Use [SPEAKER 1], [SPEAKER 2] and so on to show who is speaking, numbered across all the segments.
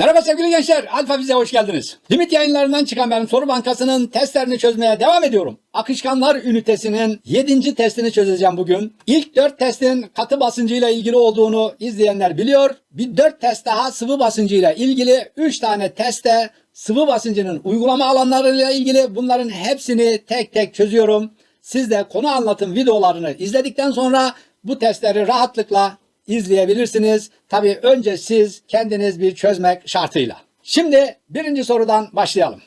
[SPEAKER 1] Merhaba sevgili gençler, Alfa Fize hoş geldiniz. Limit yayınlarından çıkan benim soru bankasının testlerini çözmeye devam ediyorum. Akışkanlar ünitesinin 7. testini çözeceğim bugün. İlk 4 testin katı basıncıyla ilgili olduğunu izleyenler biliyor. Bir 4 test daha sıvı basıncıyla ilgili, 3 tane testte sıvı basıncının uygulama alanlarıyla ilgili bunların hepsini tek tek çözüyorum. Siz de konu anlatım videolarını izledikten sonra bu testleri rahatlıkla izleyebilirsiniz. Tabii önce siz kendiniz bir çözmek şartıyla. Şimdi birinci sorudan başlayalım.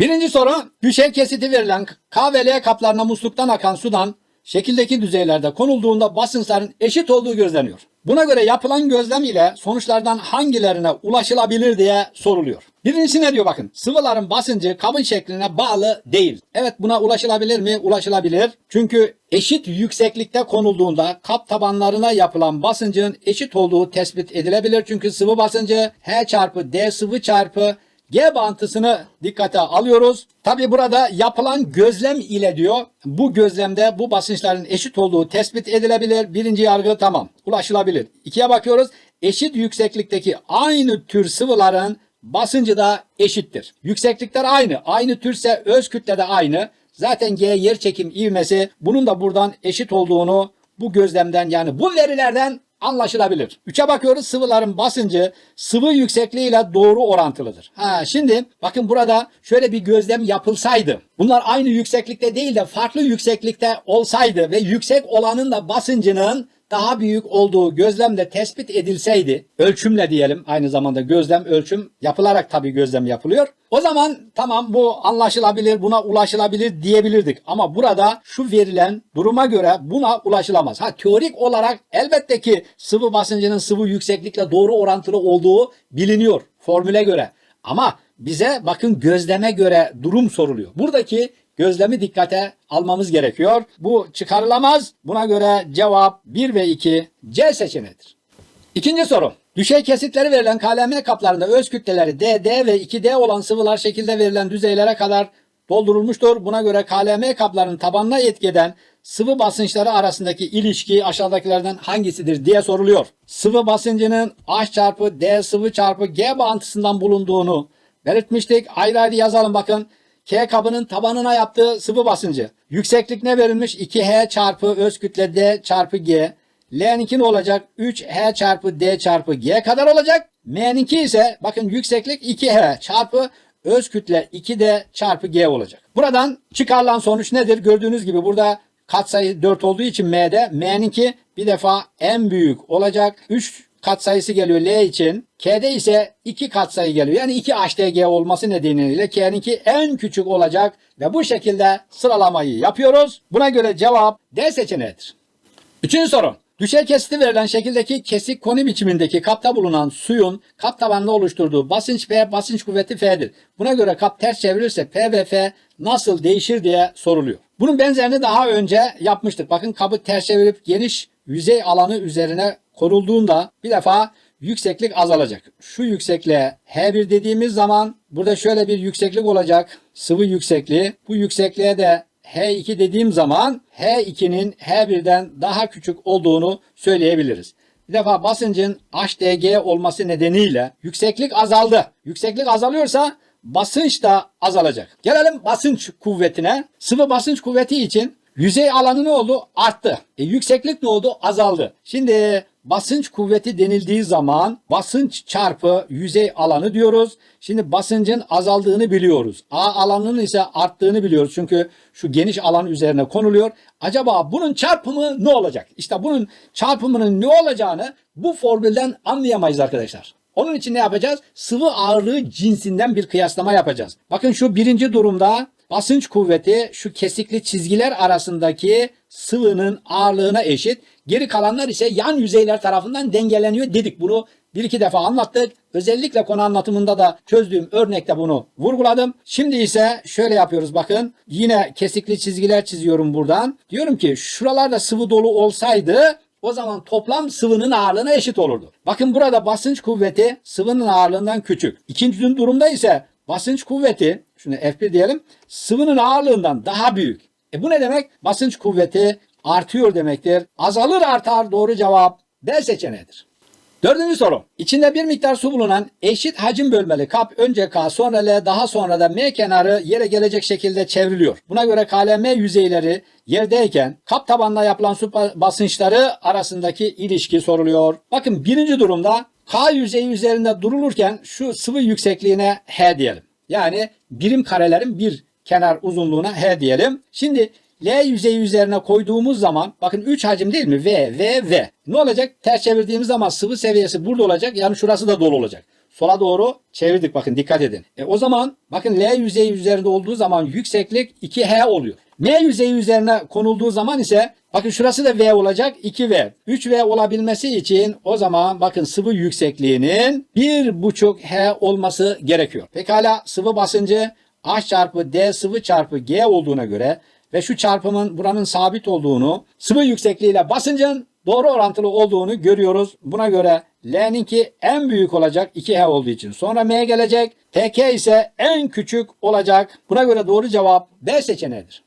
[SPEAKER 1] Birinci soru düşey kesiti verilen K ve L kaplarına musluktan akan sudan şekildeki düzeylerde konulduğunda basınçların eşit olduğu gözleniyor. Buna göre yapılan gözlem ile sonuçlardan hangilerine ulaşılabilir diye soruluyor. Birincisi ne diyor bakın. Sıvıların basıncı kabın şekline bağlı değil. Evet buna ulaşılabilir mi? Ulaşılabilir. Çünkü eşit yükseklikte konulduğunda kap tabanlarına yapılan basıncın eşit olduğu tespit edilebilir. Çünkü sıvı basıncı H çarpı D sıvı çarpı G bağıntısını dikkate alıyoruz. Tabi burada yapılan gözlem ile diyor bu gözlemde bu basınçların eşit olduğu tespit edilebilir. Birinci yargı tamam ulaşılabilir. İkiye bakıyoruz eşit yükseklikteki aynı tür sıvıların basıncı da eşittir. Yükseklikler aynı. Aynı türse öz kütle de aynı. Zaten G yer çekim ivmesi bunun da buradan eşit olduğunu bu gözlemden yani bu verilerden anlaşılabilir. Üçe bakıyoruz sıvıların basıncı sıvı yüksekliğiyle doğru orantılıdır. Ha şimdi bakın burada şöyle bir gözlem yapılsaydı. Bunlar aynı yükseklikte değil de farklı yükseklikte olsaydı ve yüksek olanın da basıncının daha büyük olduğu gözlemle tespit edilseydi, ölçümle diyelim aynı zamanda gözlem ölçüm yapılarak tabii gözlem yapılıyor. O zaman tamam bu anlaşılabilir, buna ulaşılabilir diyebilirdik. Ama burada şu verilen duruma göre buna ulaşılamaz. Ha teorik olarak elbette ki sıvı basıncının sıvı yükseklikle doğru orantılı olduğu biliniyor formüle göre. Ama bize bakın gözleme göre durum soruluyor. Buradaki gözlemi dikkate almamız gerekiyor. Bu çıkarılamaz. Buna göre cevap 1 ve 2 C seçeneğidir. İkinci soru. Düşey kesitleri verilen KLM kaplarında öz kütleleri D, D ve 2D olan sıvılar şekilde verilen düzeylere kadar doldurulmuştur. Buna göre KLM kaplarının tabanına etki eden sıvı basınçları arasındaki ilişki aşağıdakilerden hangisidir diye soruluyor. Sıvı basıncının H çarpı D sıvı çarpı G bağıntısından bulunduğunu belirtmiştik. Ayrı ayrı yazalım bakın. K kabının tabanına yaptığı sıvı basıncı. Yükseklik ne verilmiş? 2H çarpı öz kütle D çarpı G. L'ninki ne olacak? 3H çarpı D çarpı G kadar olacak. M'ninki ise bakın yükseklik 2H çarpı öz kütle 2D çarpı G olacak. Buradan çıkarılan sonuç nedir? Gördüğünüz gibi burada katsayı 4 olduğu için M'de M'ninki bir defa en büyük olacak. 3 katsayısı geliyor L için. K'de ise 2 katsayı geliyor. Yani 2 HDG olması nedeniyle K'ninki en küçük olacak ve bu şekilde sıralamayı yapıyoruz. Buna göre cevap D seçeneğidir. Üçüncü soru. Düşey kesiti verilen şekildeki kesik koni biçimindeki kapta bulunan suyun kap tabanında oluşturduğu basınç P, basınç kuvveti F'dir. Buna göre kap ters çevrilirse P ve F nasıl değişir diye soruluyor. Bunun benzerini daha önce yapmıştık. Bakın kabı ters çevirip geniş yüzey alanı üzerine korulduğunda bir defa yükseklik azalacak. Şu yüksekliğe H1 dediğimiz zaman burada şöyle bir yükseklik olacak. Sıvı yüksekliği. Bu yüksekliğe de H2 dediğim zaman H2'nin H1'den daha küçük olduğunu söyleyebiliriz. Bir defa basıncın HDG olması nedeniyle yükseklik azaldı. Yükseklik azalıyorsa basınç da azalacak. Gelelim basınç kuvvetine. Sıvı basınç kuvveti için yüzey alanı ne oldu? Arttı. E, yükseklik ne oldu? Azaldı. Şimdi basınç kuvveti denildiği zaman basınç çarpı yüzey alanı diyoruz. Şimdi basıncın azaldığını biliyoruz. A alanının ise arttığını biliyoruz. Çünkü şu geniş alan üzerine konuluyor. Acaba bunun çarpımı ne olacak? İşte bunun çarpımının ne olacağını bu formülden anlayamayız arkadaşlar. Onun için ne yapacağız? Sıvı ağırlığı cinsinden bir kıyaslama yapacağız. Bakın şu birinci durumda basınç kuvveti şu kesikli çizgiler arasındaki sıvının ağırlığına eşit. Geri kalanlar ise yan yüzeyler tarafından dengeleniyor dedik. Bunu bir iki defa anlattık. Özellikle konu anlatımında da çözdüğüm örnekte bunu vurguladım. Şimdi ise şöyle yapıyoruz bakın. Yine kesikli çizgiler çiziyorum buradan. Diyorum ki şuralarda sıvı dolu olsaydı o zaman toplam sıvının ağırlığına eşit olurdu. Bakın burada basınç kuvveti sıvının ağırlığından küçük. İkinci durumda ise basınç kuvveti, şunu F1 diyelim, sıvının ağırlığından daha büyük. E bu ne demek? Basınç kuvveti artıyor demektir. Azalır artar doğru cevap B seçeneğidir. Dördüncü soru. İçinde bir miktar su bulunan eşit hacim bölmeli kap önce K sonra L daha sonra da M kenarı yere gelecek şekilde çevriliyor. Buna göre KLM yüzeyleri yerdeyken kap tabanına yapılan su ba- basınçları arasındaki ilişki soruluyor. Bakın birinci durumda K yüzeyi üzerinde durulurken şu sıvı yüksekliğine H diyelim. Yani birim karelerin bir kenar uzunluğuna H diyelim. Şimdi L yüzeyi üzerine koyduğumuz zaman bakın 3 hacim değil mi? V, V, V. Ne olacak? Ters çevirdiğimiz zaman sıvı seviyesi burada olacak. Yani şurası da dolu olacak. Sola doğru çevirdik bakın dikkat edin. E o zaman bakın L yüzeyi üzerinde olduğu zaman yükseklik 2H oluyor. M yüzeyi üzerine konulduğu zaman ise bakın şurası da V olacak 2V. 3V olabilmesi için o zaman bakın sıvı yüksekliğinin 1,5 H olması gerekiyor. Pekala sıvı basıncı H çarpı D sıvı çarpı G olduğuna göre ve şu çarpımın buranın sabit olduğunu, sıvı yüksekliğiyle basıncın doğru orantılı olduğunu görüyoruz. Buna göre L'ninki en büyük olacak 2H olduğu için. Sonra M gelecek. TK ise en küçük olacak. Buna göre doğru cevap B seçeneğidir.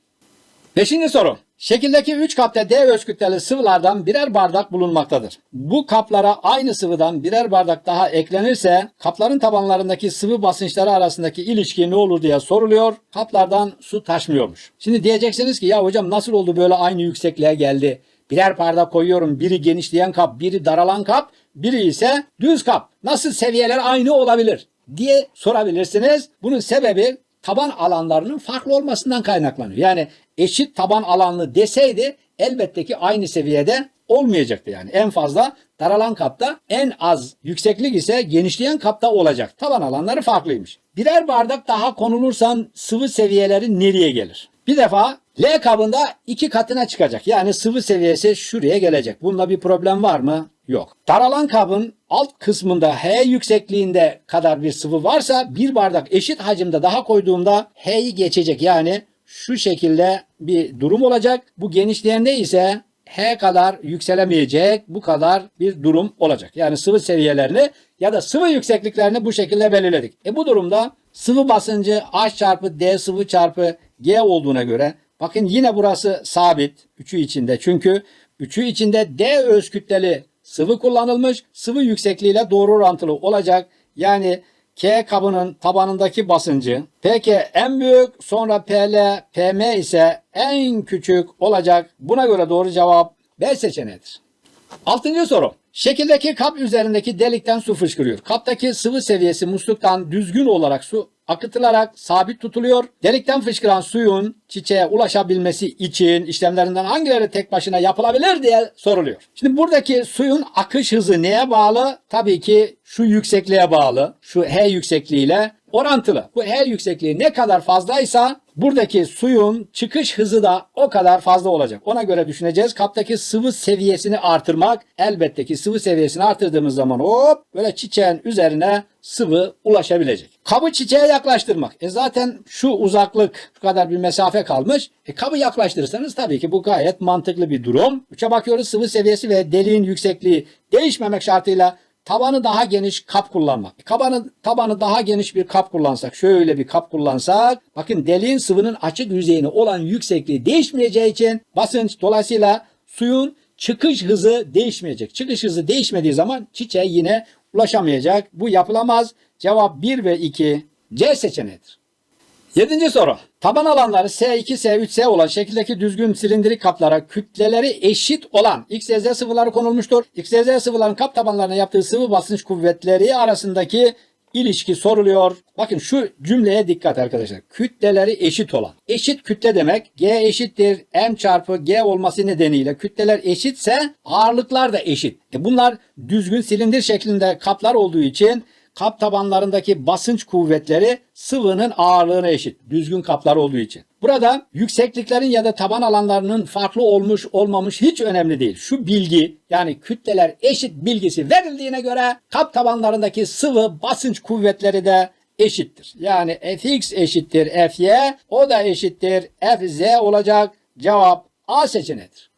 [SPEAKER 1] Beşinci soru. Şekildeki 3 kapta D öz kütleli sıvılardan birer bardak bulunmaktadır. Bu kaplara aynı sıvıdan birer bardak daha eklenirse kapların tabanlarındaki sıvı basınçları arasındaki ilişki ne olur diye soruluyor. Kaplardan su taşmıyormuş. Şimdi diyeceksiniz ki ya hocam nasıl oldu böyle aynı yüksekliğe geldi? Birer bardak koyuyorum. Biri genişleyen kap, biri daralan kap, biri ise düz kap. Nasıl seviyeler aynı olabilir diye sorabilirsiniz. Bunun sebebi taban alanlarının farklı olmasından kaynaklanıyor. Yani eşit taban alanlı deseydi elbette ki aynı seviyede olmayacaktı yani. En fazla daralan kapta en az yükseklik ise genişleyen kapta olacak. Taban alanları farklıymış. Birer bardak daha konulursan sıvı seviyeleri nereye gelir? Bir defa L kabında iki katına çıkacak. Yani sıvı seviyesi şuraya gelecek. Bunda bir problem var mı? Yok. Daralan kabın alt kısmında H yüksekliğinde kadar bir sıvı varsa bir bardak eşit hacimde daha koyduğumda H'yi geçecek. Yani şu şekilde bir durum olacak. Bu genişleyende ise H kadar yükselemeyecek bu kadar bir durum olacak. Yani sıvı seviyelerini ya da sıvı yüksekliklerini bu şekilde belirledik. E bu durumda sıvı basıncı H çarpı D sıvı çarpı G olduğuna göre bakın yine burası sabit. Üçü içinde çünkü üçü içinde D öz kütleli sıvı kullanılmış. Sıvı yüksekliğiyle doğru orantılı olacak. Yani K kabının tabanındaki basıncı PK en büyük sonra PL PM ise en küçük olacak. Buna göre doğru cevap B seçeneğidir. Altıncı soru. Şekildeki kap üzerindeki delikten su fışkırıyor. Kaptaki sıvı seviyesi musluktan düzgün olarak su akıtılarak sabit tutuluyor. Delikten fışkıran suyun çiçeğe ulaşabilmesi için işlemlerinden hangileri tek başına yapılabilir diye soruluyor. Şimdi buradaki suyun akış hızı neye bağlı? Tabii ki şu yüksekliğe bağlı. Şu H yüksekliğiyle orantılı. Bu H yüksekliği ne kadar fazlaysa buradaki suyun çıkış hızı da o kadar fazla olacak. Ona göre düşüneceğiz. Kaptaki sıvı seviyesini artırmak elbette ki sıvı seviyesini artırdığımız zaman hop böyle çiçeğin üzerine sıvı ulaşabilecek. Kabı çiçeğe yaklaştırmak. E zaten şu uzaklık şu kadar bir mesafe kalmış. E kabı yaklaştırırsanız tabii ki bu gayet mantıklı bir durum. Üçe bakıyoruz sıvı seviyesi ve deliğin yüksekliği değişmemek şartıyla tabanı daha geniş kap kullanmak. E, Kabanı, tabanı daha geniş bir kap kullansak, şöyle bir kap kullansak, bakın deliğin sıvının açık yüzeyine olan yüksekliği değişmeyeceği için basınç dolayısıyla suyun çıkış hızı değişmeyecek. Çıkış hızı değişmediği zaman çiçeğe yine ulaşamayacak. Bu yapılamaz. Cevap 1 ve 2 C seçeneğidir. Yedinci soru. Taban alanları S2, S3, S olan şekildeki düzgün silindirik kaplara kütleleri eşit olan XYZ sıvıları konulmuştur. XYZ sıvıların kap tabanlarına yaptığı sıvı basınç kuvvetleri arasındaki ilişki soruluyor. Bakın şu cümleye dikkat arkadaşlar. Kütleleri eşit olan. Eşit kütle demek G eşittir M çarpı G olması nedeniyle kütleler eşitse ağırlıklar da eşit. E bunlar düzgün silindir şeklinde kaplar olduğu için kap tabanlarındaki basınç kuvvetleri sıvının ağırlığına eşit. Düzgün kaplar olduğu için. Burada yüksekliklerin ya da taban alanlarının farklı olmuş olmamış hiç önemli değil. Şu bilgi yani kütleler eşit bilgisi verildiğine göre kap tabanlarındaki sıvı basınç kuvvetleri de eşittir. Yani fx eşittir fy o da eşittir fz olacak. Cevap A seçeneğidir.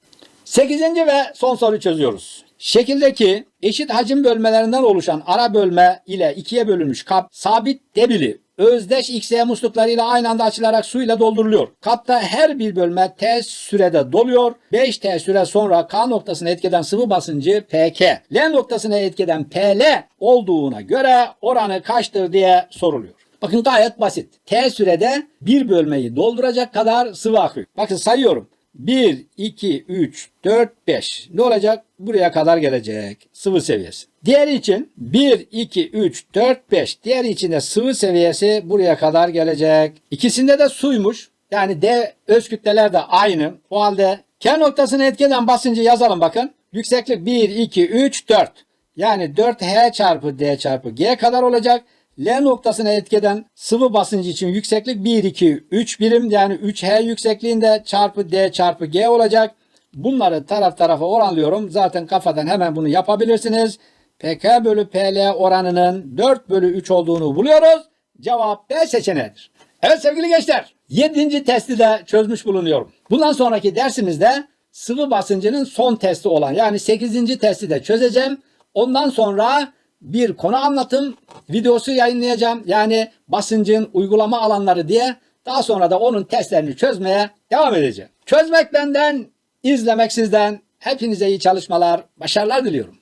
[SPEAKER 1] Sekizinci ve son soruyu çözüyoruz. Şekildeki eşit hacim bölmelerinden oluşan ara bölme ile ikiye bölünmüş kap sabit debili özdeş XY musluklarıyla aynı anda açılarak suyla dolduruluyor. Kapta her bir bölme T sürede doluyor. 5T süre sonra K noktasına etkeden sıvı basıncı PK, L noktasına etkeden PL olduğuna göre oranı kaçtır diye soruluyor. Bakın gayet basit. T sürede bir bölmeyi dolduracak kadar sıvı akıyor. Bakın sayıyorum. 1, 2, 3, 4, 5. Ne olacak? Buraya kadar gelecek sıvı seviyesi. Diğeri için 1, 2, 3, 4, 5. Diğeri için de sıvı seviyesi buraya kadar gelecek. İkisinde de suymuş. Yani D öz kütleler de aynı. O halde K noktasını etkeden basıncı yazalım bakın. Yükseklik 1, 2, 3, 4. Yani 4H çarpı D çarpı G kadar olacak. L noktasına etkeden sıvı basıncı için yükseklik 1, 2, 3 birim yani 3H yüksekliğinde çarpı D çarpı G olacak. Bunları taraf tarafa oranlıyorum. Zaten kafadan hemen bunu yapabilirsiniz. PK bölü PL oranının 4 bölü 3 olduğunu buluyoruz. Cevap B seçeneğidir. Evet sevgili gençler 7. testi de çözmüş bulunuyorum. Bundan sonraki dersimizde sıvı basıncının son testi olan yani 8. testi de çözeceğim. Ondan sonra bir konu anlatım videosu yayınlayacağım. Yani basıncın uygulama alanları diye. Daha sonra da onun testlerini çözmeye devam edeceğim. Çözmek benden, izlemek sizden. Hepinize iyi çalışmalar, başarılar diliyorum.